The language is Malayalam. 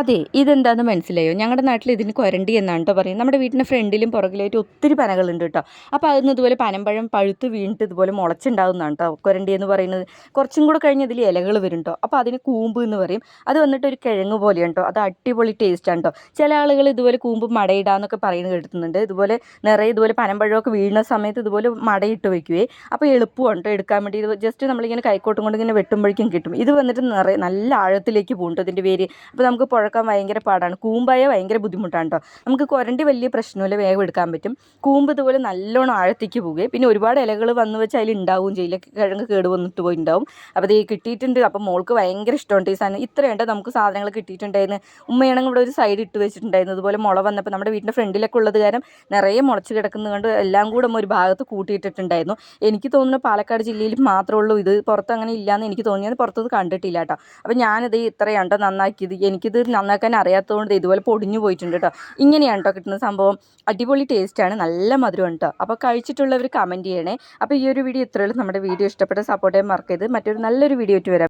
അതെ ഇതെന്താണെന്ന് മനസ്സിലായോ? ഞങ്ങളുടെ നാട്ടിൽ ഇതിന് കൊരണ്ടി എന്നാണ് കേട്ടോ പറയും നമ്മുടെ വീട്ടിന്റെ ഫ്രണ്ടിലും പുറകിലായിട്ട് ഒത്തിരി പനകളുണ്ട് കേട്ടോ അപ്പോൾ അതൊന്നും ഇതുപോലെ പനമ്പഴം പഴുത്ത് വീണിട്ട് ഇതുപോലെ മുളച്ചുണ്ടാകുന്നതാണ് കേട്ടോ കൊരണ്ടി എന്ന് പറയുന്നത് കുറച്ചും കൂടെ കഴിഞ്ഞ് ഇതിൽ ഇലകൾ വരും കേട്ടോ അപ്പോൾ അതിന് കൂമ്പ് എന്ന് പറയും. അത് വന്നിട്ട് ഒരു കിഴങ്ങ് പോലെയാണ് കേട്ടോ അത് അടിപൊളി ടേസ്റ്റാണ് കേട്ടോ ചില ആളുകൾ ഇതുപോലെ കൂമ്പ് മടയിടാന്നൊക്കെ പറയുന്നത് കേട്ടുന്നുണ്ട് ഇതുപോലെ നിറയെ ഇതുപോലെ പനമ്പഴമൊക്കെ വീഴുന്ന സമയത്ത് ഇതുപോലെ മടയിട്ട് വയ്ക്കുവേ അപ്പോൾ എളുപ്പമാണ് കേട്ടോ എടുക്കാൻ വേണ്ടി. ജസ്റ്റ് നമ്മളിങ്ങനെ കൈക്കോട്ടും കൊണ്ട് ഇങ്ങനെ വെട്ടുമ്പോഴേക്കും കിട്ടും. ഇത് വന്നിട്ട് നിറയെ നല്ല ആഴത്തിലേക്ക് പോകും കേട്ടോ ഇതിന്റെ പേര് അപ്പോൾ നമുക്ക് പുഴക്കാൻ ഭയങ്കര പാടാണ്. കൂമ്പായ ഭയങ്കര ബുദ്ധിമുട്ടാണ് കേട്ടോ നമുക്ക് കുരണ്ടി വലിയ പ്രശ്നമില്ല വേഗം എടുക്കാൻ പറ്റും. കൂമ്പ് ഇതുപോലെ നല്ലോണം ആഴത്തേക്ക് പോവുകയും പിന്നെ ഒരുപാട് ഇലകൾ വന്ന് വെച്ച് അതിൽ ഉണ്ടാവുകയും ചെയ്യില്ല കിഴങ്ങ് കേട് വന്നിട്ട് പോയി പോയിട്ടുണ്ടാവും അപ്പോൾ ഇത് കിട്ടിയിട്ടുണ്ട്. അപ്പോൾ മോൾക്ക് ഭയങ്കര ഇഷ്ടമുണ്ട് ഈ സാധനം. ഇത്രയുണ്ട് നമുക്ക് സാധനങ്ങൾ കിട്ടിയിട്ടുണ്ടായിരുന്നു ഉമ്മയാണെങ്കിൽ ഇവിടെ ഒരു സൈഡ് ഇട്ട് വെച്ചിട്ടുണ്ടായിരുന്നു. അതുപോലെ മുള വന്നപ്പോൾ നമ്മുടെ വീടിന്റെ ഫ്രണ്ടിലൊക്കെ ഉള്ളത് കാരണം നിറയെ മുളച്ച് കിടക്കുന്നത് കൊണ്ട് എല്ലാം കൂടെ ഒരു ഭാഗത്ത് കൂട്ടിയിട്ടിട്ടുണ്ടായിരുന്നു. എനിക്ക് തോന്നുന്നു പാലക്കാട് ജില്ലയിൽ മാത്രമേ ഉള്ളൂ. ഇത് പുറത്ത് അങ്ങനെ ഇല്ലയെന്ന് എനിക്ക് തോന്നിയത് പുറത്തത് കണ്ടിട്ടില്ല കേട്ടോ അപ്പോൾ ഞാനിത് ഇത്രയാണ് കേട്ടോ നന്നാക്കിയത്. എനിക്കിത് നന്നാക്കാൻ അറിയാത്തതുകൊണ്ട് ഇതുപോലെ പൊടിഞ്ഞു പോയിട്ടുണ്ട് കേട്ടോ ഇങ്ങനെയാണ് കേട്ടോ കിട്ടുന്ന സംഭവം. അടിപൊളി ടേസ്റ്റാണ് നല്ല മധുരമാണ് കേട്ടോ അപ്പോൾ കഴിച്ചിട്ടുള്ളവർ കമന്റ് ചെയ്യണേ. അപ്പോൾ ഈ ഒരു വീഡിയോ ഇത്രയുള്ളൂ നമ്മുടെ വീഡിയോ ഇഷ്ടപ്പെട്ട സപ്പോർട്ട് ചെയ്യാൻ മറക്കരുത്. മറ്റൊരു നല്ലൊരു വീഡിയോ ആയിട്ട് വരാം.